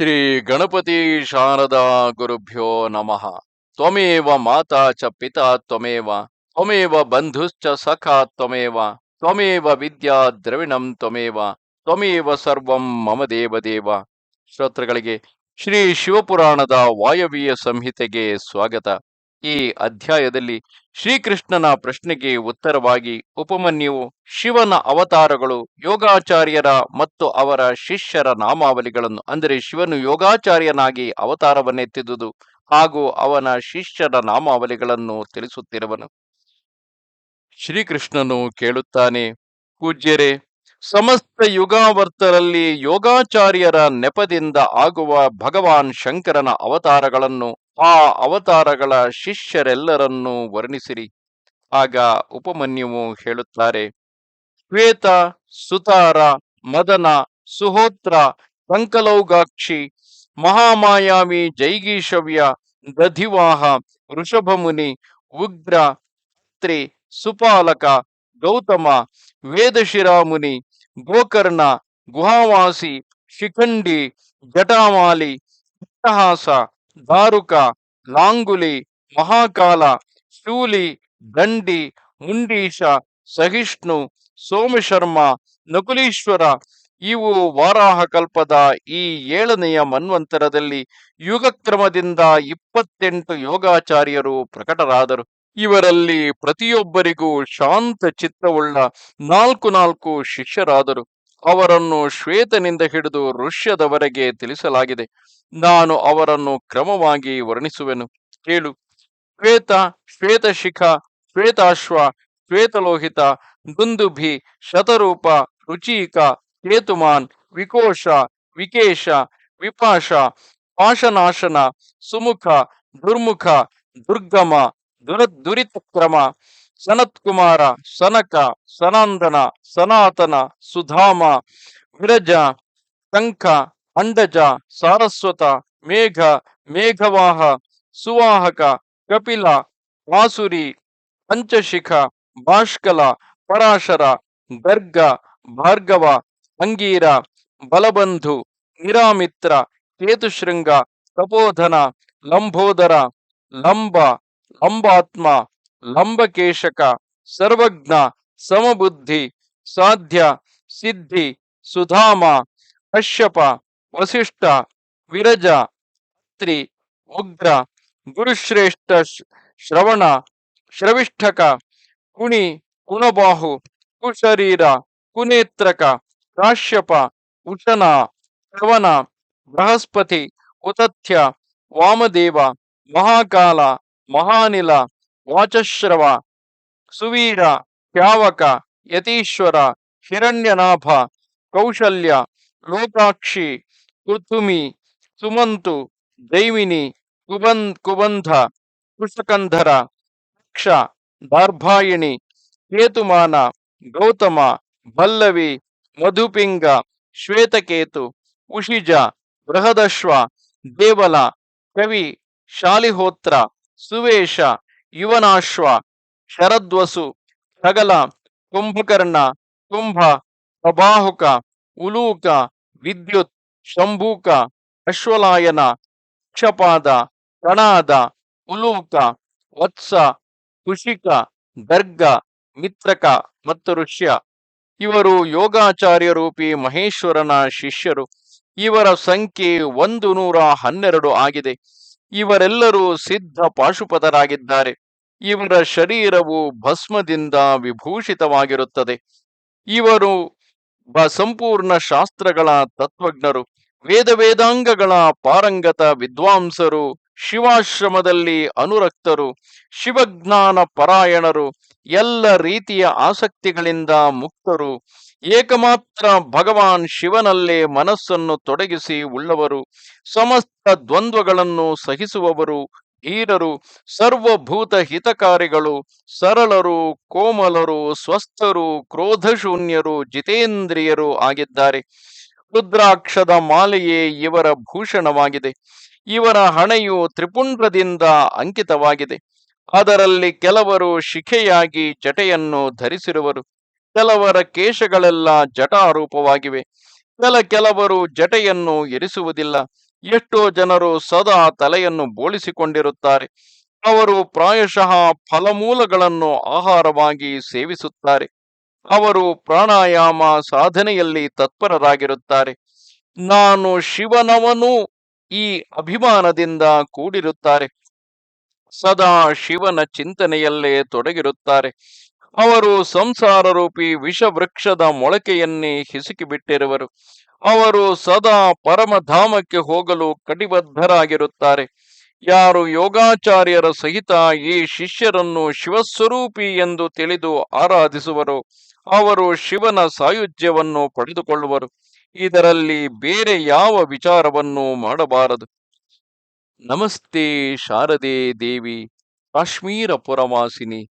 ಶ್ರೀ ಗಣಪತಿ ಶಾರದಾ ಗುರುಭ್ಯೋ ನಮಃ. ತ್ವಮೇವ ಮಾತಾ ಚ ಪಿತಾ ತ್ವಮೇವ ತ್ವಮೇವ ಬಂಧುಶ್ಚ ಸಖಾ ತ್ವಮೇವ ತ್ವಮೇವ ವಿದ್ಯಾ ದ್ರವಿಣಂ ತ್ವಮೇವ ತ್ವಮೇವ ಸರ್ವಂ ಮಮ ದೇವದೇವ. ಶ್ರೋತೃಗಳಿಗೆ ಶ್ರೀ ಶಿವಪುರಾಣದ ವಾಯವೀಯ ಸಂಹಿತೆಗೆ ಸ್ವಾಗತ. ಈ ಅಧ್ಯಾಯದಲ್ಲಿ ಶ್ರೀಕೃಷ್ಣನ ಪ್ರಶ್ನೆಗೆ ಉತ್ತರವಾಗಿ ಉಪಮನ್ಯುವು ಶಿವನ ಅವತಾರಗಳು ಯೋಗಾಚಾರ್ಯರ ಮತ್ತು ಅವರ ಶಿಷ್ಯರ ನಾಮಾವಲಿಗಳನ್ನು, ಅಂದರೆ ಶಿವನು ಯೋಗಾಚಾರ್ಯನಾಗಿ ಅವತಾರವನ್ನೆತ್ತಿದುದು ಹಾಗೂ ಅವನ ಶಿಷ್ಯರ ನಾಮಾವಲಿಗಳನ್ನು ತಿಳಿಸುತ್ತಿರುವನು. ಶ್ರೀಕೃಷ್ಣನು ಕೇಳುತ್ತಾನೆ, ಪೂಜ್ಯರೇ, ಸಮಸ್ತ ಯುಗಾವರ್ತರಲ್ಲಿ ಯೋಗಾಚಾರ್ಯರ ನೆಪದಿಂದ ಆಗುವ ಭಗವಾನ್ ಶಂಕರನ ಅವತಾರಗಳನ್ನು ಆ ಅವತಾರಗಳ ಶಿಷ್ಯರೆಲ್ಲರನ್ನೂ ವರ್ಣಿಸಿರಿ. ಆಗ ಉಪಮನ್ಯುವು ಹೇಳುತ್ತಾರೆ, ಶ್ವೇತ, ಸುತಾರ, ಮದನ, ಸುಹೋತ್ರ ಸಂಕಲೌಗಾಕ್ಷಿ ಮಹಾಮಾಯಾಮಿ, ಜೈಗೀಶವ್ಯ ದಧಿವಾಹ ವೃಷಭಮುನಿ, ಉಗ್ರ, ತ್ರಿ, ಸುಪಾಲಕ, ಗೌತಮ, ವೇದಶಿರಾಮುನಿ, ಗೋಕರ್ಣ, ಗುಹಾವಾಸಿ, ಶಿಖಂಡಿ, ಜಟಾಮಾಲಿ ಅಟ್ಟಹಾಸ ದಾರುಕ, ಲಾಂಗುಲಿ, ಮಹಾಕಾಲ, ಶೂಲಿ, ದಂಡಿ, ಮುಂಡೀಶ, ಸಹಿಷ್ಣು, ಸೋಮಶರ್ಮ, ನಕುಲೀಶ್ವರ ಇವು ವಾರಾಹ ಕಲ್ಪದ ಈ ಏಳನೆಯ ಮನ್ವಂತರದಲ್ಲಿ ಯುಗಕ್ರಮದಿಂದ ಇಪ್ಪತ್ತೆಂಟು ಯೋಗಾಚಾರ್ಯರು ಪ್ರಕಟರಾದರು. ಇವರಲ್ಲಿ ಪ್ರತಿಯೊಬ್ಬರಿಗೂ ಶಾಂತ ಚಿತ್ತವುಳ್ಳ ನಾಲ್ಕು ನಾಲ್ಕು ಶಿಷ್ಯರಾದರು. ಅವರನ್ನು ಶ್ವೇತನಿಂದ ಹಿಡಿದು ಋಷ್ಯದವರೆಗೆ ತಿಳಿಸಲಾಗಿದೆ. ನಾನು ಅವರನ್ನು ಕ್ರಮವಾಗಿ ವರ್ಣಿಸುವೆನು. ಕೇಳು. ಶ್ವೇತ, ಶ್ವೇತಶಿಖ, ಶ್ವೇತಾಶ್ವ, ಶ್ವೇತಲೋಹಿತ, ದುಂದುಭಿ, ಶತರೂಪ, ರುಚಿಕ, ಕೇತುಮಾನ್, ವಿಕೋಶ, ವಿಕೇಶ, ವಿಪಾಶ, ಪಾಶನಾಶನ, ಸುಮುಖ, ದುರ್ಮುಖ, ದುರ್ಗಮ, ದುರ ದುರಿತಕ್ರಮ ಸನತ್ಕುಮಾರ, ಸನಕ, ಸನಾಂದನ, ಸನಾತನ, ಸುಧಾಮ, ವಿರಜ, ಶಂಖ, ಅಂಡಜ, ಸಾರಸ್ವತ, ಮೇಘ, ಮೇಘವಾಹ, ಸುವಾಹಕ, ಕಪಿಲ ವಾಸುರಿ ಪಂಚಶಿಖ, ಭಾಷ್ಕಲ, ಪರಾಶರ ಗರ್ಗ ಭಾರ್ಗವ, ಅಂಗೀರ, ಬಲಬಂಧು ನಿರಾಮಿತ್ರ ಕೇತುಶೃಂಗ, ತಪೋಧನ, ಲಂಬೋದರ, ಲಂಬ, ಲಂಬಾತ್ಮ ಲಂಬಕೇಶಕ, ಸರ್ವಜ್ಞ, ಸಮಬುದ್ಧಿ, ಸಾಧ್ಯ, ಸಿದ್ಧಿ, ಸುಧಾಮ, ಕಶ್ಯಪ, ವಸಿಷ್ಠ, ವಿರಜ ಅತ್ರಿ ಉಗ್ರ, ಗುರುಶ್ರೇಷ್ಠ ಶ್ರವಣ, ಶ್ರವಿಷ್ಠಕ, ಕುಣಿ ಕುಣಬಾಹು ಕುಶರೀರ, ಕುನೇತ್ರಕ, ಕಾಶ್ಯಪ, ಉಶನ, ಶ್ರವಣ, ಬೃಹಸ್ಪತಿ, ಉತಥ್ಯ, ವಾಮದೇವ, ಮಹಾಕಾಲ, ಮಹಾನಿಲ ವಾಚಶ್ರವ, ಸುವೀರ ಪ್ಯಾವಕ ಯತೀಶ್ವರ, ಹಿರಣ್ಯನಾಭ, ಕೌಶಲ್ಯ, ಲೋಕಾಕ್ಷಿ ಪೃಥುಮಿ ಸುಮಂತು, ದೈವಿನಿ ಕುಬಂ ಕುಬಂಧ ಕುಶಕಂಧರ ಕ್ಷ ದಾರ್ಭಾಯಿಣಿ, ಕೇತುಮಾನ, ಗೌತಮ ಭಲ್ಲವಿ ಮಧುಪಿಂಗ, ಶ್ವೇತಕೇತು, ಉಷಿಜ, ಬೃಹದಶ್ವ, ದೇವಲ, ಕವಿ, ಶಾಲಿಹೋತ್ರ, ಸುವೇಶ ಯುವನಾಶ್ವ, ಶರದ್ವಸು, ಸಗಲ, ಕುಂಭಕರ್ಣ, ಕುಂಭ ಪ್ರಬಾಹುಕ ಉಲೂಕ, ವಿದ್ಯುತ್, ಶಂಭೂಕ, ಅಶ್ವಲಾಯನ, ಕ್ಷಪಾದ ಕಣಾದ ಉಲೂಕ, ವತ್ಸ, ಕುಶಿಕ, ದರ್ಗ, ಮಿತ್ರಕ ಮತ್ತು ಋಷ್ಯ. ಇವರು ಯೋಗಾಚಾರ್ಯ ರೂಪಿ ಮಹೇಶ್ವರನ ಶಿಷ್ಯರು. ಇವರ ಸಂಖ್ಯೆ ಒಂದು ನೂರ ಹನ್ನೆರಡು ಆಗಿದೆ. ಇವರೆಲ್ಲರೂ ಸಿದ್ಧ ಪಾಶುಪತರಾಗಿದ್ದಾರೆ. ಇವರ ಶರೀರವು ಭಸ್ಮದಿಂದ ವಿಭೂಷಿತವಾಗಿರುತ್ತದೆ. ಇವರು ಸಂಪೂರ್ಣ ಶಾಸ್ತ್ರಗಳ ತತ್ವಜ್ಞರು. ವೇದ ವೇದಾಂಗಗಳ ಪಾರಂಗತ ವಿದ್ವಾಂಸರು, ಶಿವಾಶ್ರಮದಲ್ಲಿ ಅನುರಕ್ತರು ಶಿವಜ್ಞಾನ ಪರಾಯಣರು ಎಲ್ಲ ರೀತಿಯ ಆಸಕ್ತಿಗಳಿಂದ ಮುಕ್ತರು. ಏಕಮಾತ್ರ ಭಗವಾನ್ ಶಿವನಲ್ಲೇ ಮನಸ್ಸನ್ನು ತೊಡಗಿಸಿ ಉಳ್ಳವರು, ಸಮಸ್ತ ದ್ವಂದ್ವಗಳನ್ನು ಸಹಿಸುವವರು, ಧೀರರು, ಸರ್ವಭೂತ ಹಿತಕಾರಿಗಳು, ಸರಳರು, ಕೋಮಲರು, ಸ್ವಸ್ಥರು, ಕ್ರೋಧಶೂನ್ಯರು, ಜಿತೇಂದ್ರಿಯರು ಆಗಿದ್ದಾರೆ. ರುದ್ರಾಕ್ಷದ ಮಾಲೆಯೇ ಇವರ ಭೂಷಣವಾಗಿದೆ. ಇವರ ಹಣೆಯು ತ್ರಿಪುಂಡ್ರದಿಂದ ಅಂಕಿತವಾಗಿದೆ. ಅದರಲ್ಲಿ ಕೆಲವರು ಶಿಖೆಯಾಗಿ ಜಟೆಯನ್ನು ಧರಿಸಿರುವರು. ಕೆಲವರ ಕೇಶಗಳೆಲ್ಲ ಜಟಾರೂಪವಾಗಿವೆ. ಕೆಲ ಕೆಲವರು ಜಟೆಯನ್ನು ಎರಿಸುವುದಿಲ್ಲ. ಎಷ್ಟೋ ಜನರು ಸದಾ ತಲೆಯನ್ನು ಬೋಳಿಸಿಕೊಂಡಿರುತ್ತಾರೆ. ಅವರು ಪ್ರಾಯಶಃ ಫಲಮೂಲಗಳನ್ನು ಆಹಾರವಾಗಿ ಸೇವಿಸುತ್ತಾರೆ. ಅವರು ಪ್ರಾಣಾಯಾಮ ಸಾಧನೆಯಲ್ಲಿ ತತ್ಪರರಾಗಿರುತ್ತಾರೆ. ನಾನು ಶಿವನವನು ಈ ಅಭಿಮಾನದಿಂದ ಕೂಡಿರುತ್ತಾರೆ. ಸದಾ ಶಿವನ ಚಿಂತನೆಯಲ್ಲೇ ತೊಡಗಿರುತ್ತಾರೆ. ಅವರು ಸಂಸಾರ ರೂಪಿ ವಿಷವೃಕ್ಷದ ಮೊಳಕೆಯನ್ನೇ ಹಿಸುಕಿಬಿಟ್ಟಿರುವರು. ಅವರು ಸದಾ ಪರಮಧಾಮಕ್ಕೆ ಹೋಗಲು ಕಟಿಬದ್ಧರಾಗಿರುತ್ತಾರೆ. ಯಾರು ಯೋಗಾಚಾರ್ಯರ ಸಹಿತ ಈ ಶಿಷ್ಯರನ್ನು ಶಿವಸ್ವರೂಪಿ ಎಂದು ತಿಳಿದು ಆರಾಧಿಸುವರು, ಅವರು ಶಿವನ ಸಾಯುಜ್ಯವನ್ನು ಪಡೆದುಕೊಳ್ಳುವರು. ಇದರಲ್ಲಿ ಬೇರೆ ಯಾವ ವಿಚಾರವನ್ನು ಮಾಡಬಾರದು. ನಮಸ್ತೆ ಶಾರದೆ ದೇವಿ, ಕಾಶ್ಮೀರ ಪುರವಾಸಿನಿ.